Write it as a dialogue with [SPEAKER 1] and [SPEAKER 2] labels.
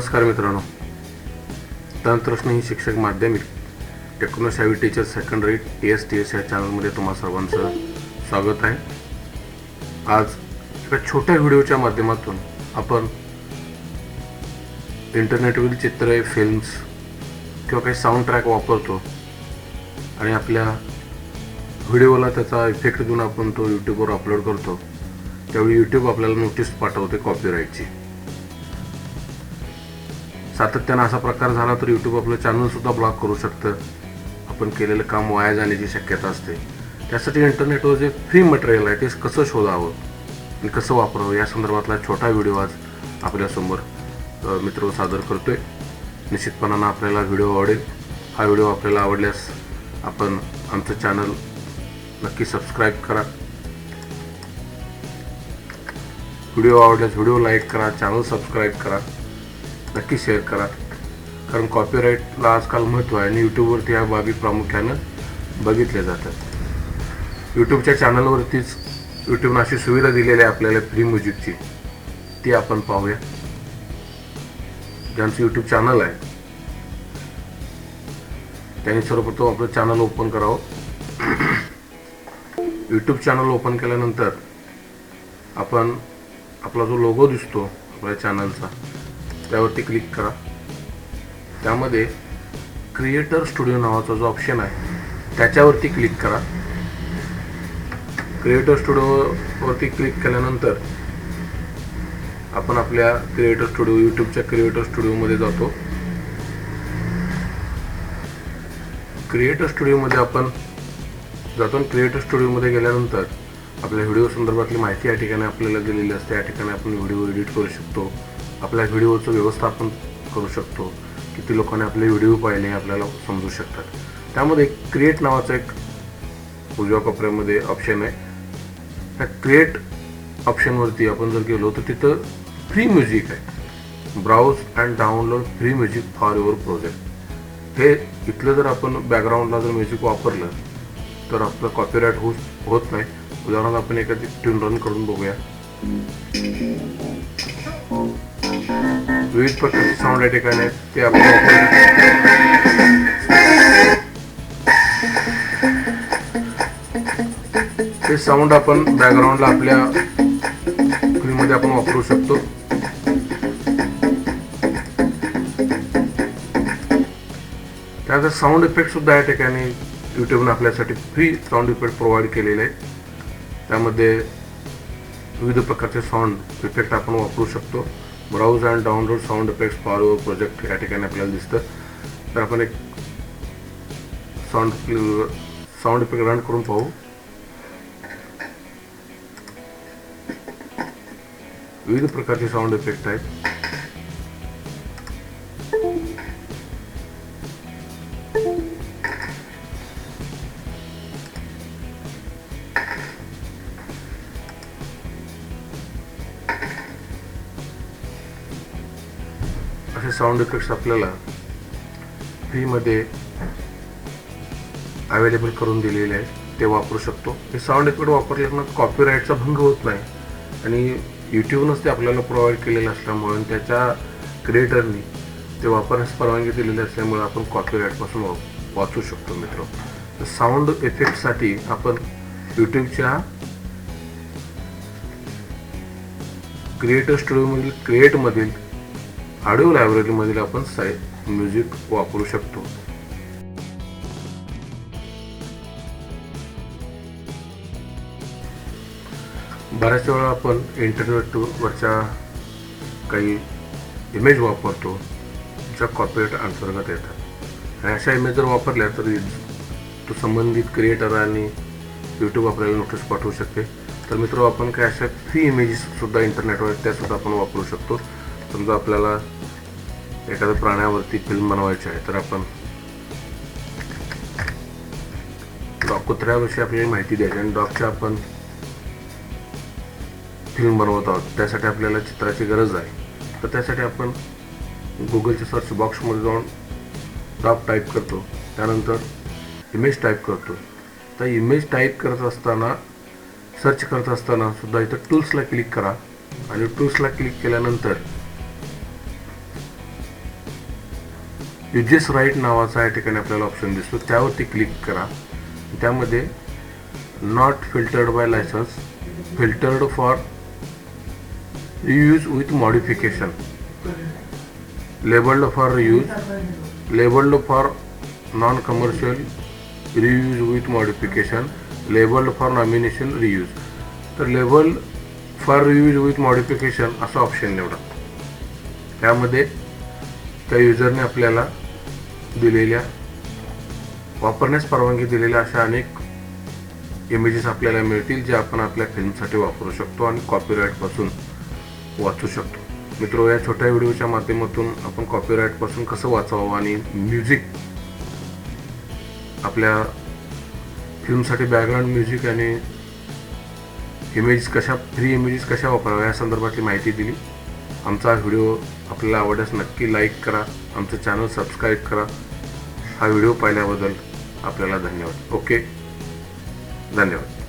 [SPEAKER 1] नमस्कार मित्रांनो. तंत्रस्नेही शिक्षक माध्यमिक टेक्नोशावी teacher secondary T S T S या चॅनलमध्ये तुम्हा सर्वांचं स्वागत आहे. आज एका छोट्या व्हिडिओच्या माध्यमातून आपण इंटरनेटवरील चित्रे फिल्म्स किंवा काही साऊंड ट्रॅक वापरतो आणि आपल्या व्हिडिओला त्याचा इफेक्ट देऊन आपण तो यूट्यूबवर अपलोड करतो. त्यावेळी यूट्यूब आपल्याला नोटीस पाठवते कॉपीराईटची सातत्यानं असा प्रकार झाला तर यूट्यूब आपलं चॅनलसुद्धा ब्लॉक करू शकतं. आपण केलेलं काम वाया जाण्याची शक्यता असते. त्यासाठी इंटरनेटवर जे फ्री मटेरियल आहे ते कसं शोधावं आणि कसं वापरावं या संदर्भातला छोटा व्हिडिओ आज आपल्यासमोर मित्र सादर करतोय. निश्चितपणानं आपल्याला व्हिडिओ आवडेल. हा व्हिडिओ आपल्याला आवडल्यास आपण आमचं चॅनल नक्की सबस्क्राईब करा. व्हिडिओ आवडल्यास व्हिडिओ लाईक करा चॅनल सबस्क्राईब करा. नक्की शेअर करा. कारण कॉपीराईटला आजकाल महत्त्व आहे आणि यूट्यूबवरती ह्या बाबी प्रामुख्यानं बघितल्या जातात. यूट्यूबच्या चॅनलवरतीच यूट्यूबनं अशी सुविधा दिलेली आहे आपल्याला फ्री म्युझिकची ती आपण पाहूया. ज्यांचं यूट्यूब चॅनल आहे त्यांनी सर्वप्रथम आपलं चॅनल ओपन करावं. यूट्यूब चॅनल ओपन केल्यानंतर आपण आपला जो लोगो दिसतो आपल्या चॅनलचा त्यावरती क्लिक करा. त्यामध्ये क्रिएटर स्टुडिओ नावाचा जो ऑप्शन आहे त्याच्यावरती क्लिक करा. क्रिएटर स्टुडिओवरती क्लिक केल्यानंतर आपण आपल्या क्रिएटर स्टुडिओ यूट्यूबच्या क्रिएटर स्टुडिओमध्ये जातो. क्रिएटर स्टुडिओमध्ये आपण जातो क्रिएटर स्टुडिओमध्ये गेल्यानंतर आपल्या व्हिडिओ संदर्भातली माहिती या ठिकाणी आपल्याला दिलेली असते. या ठिकाणी आपण व्हिडिओ एडिट करू शकतो. आपल्या व्हिडिओचं व्यवस्थापन करू शकतो किती लोकांनी आपले व्हिडिओ पाहिले आपल्याला समजू शकतात. त्यामध्ये क्रिएट नावाचा एक उजव्या कोपऱ्यामध्ये ऑप्शन आहे. त्या क्रिएट ऑप्शनवरती आपण जर गेलो तर तिथं फ्री म्युझिक आहे. Browse and download free music for your project हे इथलं जर आपण बॅकग्राऊंडला जर म्युझिक वापरलं तर आपलं कॉपीराईट होऊ होत नाही. उदाहरणार्थ आपण एखादी ट्यून रन करून बघूया. विविध प्रकारचे साऊंड या ठिकाणी आहेत. ते आपण ते साऊंड आपण बॅकग्राऊंडला आपल्या फिल्ममध्ये आपण वापरू शकतो. त्याचा साऊंड इफेक्ट सुद्धा या ठिकाणी यूट्यूबने आपल्यासाठी फ्री साऊंड इफेक्ट प्रोव्हाइड केलेले आहे त्यामध्ये विविध प्रकारचे साऊंड इफेक्ट आपण वापरू शकतो. Browse and download sound effects for our project या ठिकाणी आपल्याला दिसतं तर आपण एक साऊंड साऊंड इफेक्ट रन करून पाहू विविध प्रकारचे साऊंड इफेक्ट आहेत असे साऊंड इफेक्ट्स आपल्याला फ्रीमध्ये अवेलेबल करून दिलेले आहेत. ते वापरू शकतो. हे साऊंड इफेक्ट वापरल्यानं कॉपीराईटचा भंग होत नाही. आणि यूट्यूबनंच ते आपल्याला प्रोव्हाइड केलेलं असल्यामुळे आणि त्याच्या क्रिएटरनी ते वापरण्यास परवानगी दिलेली असल्यामुळे आपण कॉपीराईटपासून वा वाचू शकतो मित्र. तर साऊंड इफेक्टसाठी आपण यूट्यूबच्या क्रिएटर स्टुडिओमधील क्रिएटमधील ऑडिओ लायब्ररीमधील आपण साय म्युझिक वापरू शकतो. बऱ्याच वेळा आपण इंटरनेटवरच्या काही इमेज वापरतो ज्या कॉपीराईट अंतर्गत येतात. आणि अशा इमेज जर वापरल्या तर तो संबंधित क्रिएटर आणि यूट्यूब आपल्याला नोटीस पाठवू शकते. तर मित्र आपण काय अशा फ्री इमेजेस सुद्धा इंटरनेटवर आहेत आपण वापरू शकतो. समजा आपल्याला एखाद्या प्राण्यावरती फिल्म बनवायची आहे तर आपण डॉग कुत्र्याविषयी आपल्याला माहिती द्यायची आणि डॉगच्या आपण फिल्म बनवत आहोत. त्यासाठी आपल्याला चित्राची गरज आहे. तर त्यासाठी आपण गुगलच्या सर्च बॉक्समध्ये जाऊन डॉग टाईप करतो. त्यानंतर इमेज टाईप करतो. तर इमेज टाईप करत असताना सर्च करत असताना सुद्धा इथं टूल्सला क्लिक करा. आणि टूल्सला क्लिक केल्यानंतर युजेस राईट नावाचा या ठिकाणी आपल्याला ऑप्शन दिसतो. त्यावरती क्लिक करा. त्यामध्ये not filtered by licence filtered for reuse with modification labelled for reuse labelled for non commercial reuse with modification labelled for nomination reuse तर label for reuse with modification असा ऑप्शन निवडा. त्यामध्ये त्या युजरने आपल्याला दिलेल्या वापरण्यास परवानगी दिलेल्या अशा अनेक इमेजेस आपल्याला मिळतील जे आपण आपल्या फिल्मसाठी वापरू शकतो आणि कॉपीराईटपासून वाचू शकतो. मित्र या छोट्या व्हिडिओच्या माध्यमातून आपण कॉपीराईटपासून कसं वाचावं आणि म्युझिक आपल्या फिल्मसाठी बॅकग्राऊंड म्युझिक आणि इमेज कशा फ्री इमेजेस कशा वापराव्या या संदर्भातली माहिती दिली. आमचा व्हिडिओ आपल्याला आवडल्यास नक्की लाईक करा. आमचं चॅनल सबस्क्राईब करा. हा व्हिडिओ पाहिल्याबद्दल आपल्याला धन्यवाद. ओके धन्यवाद.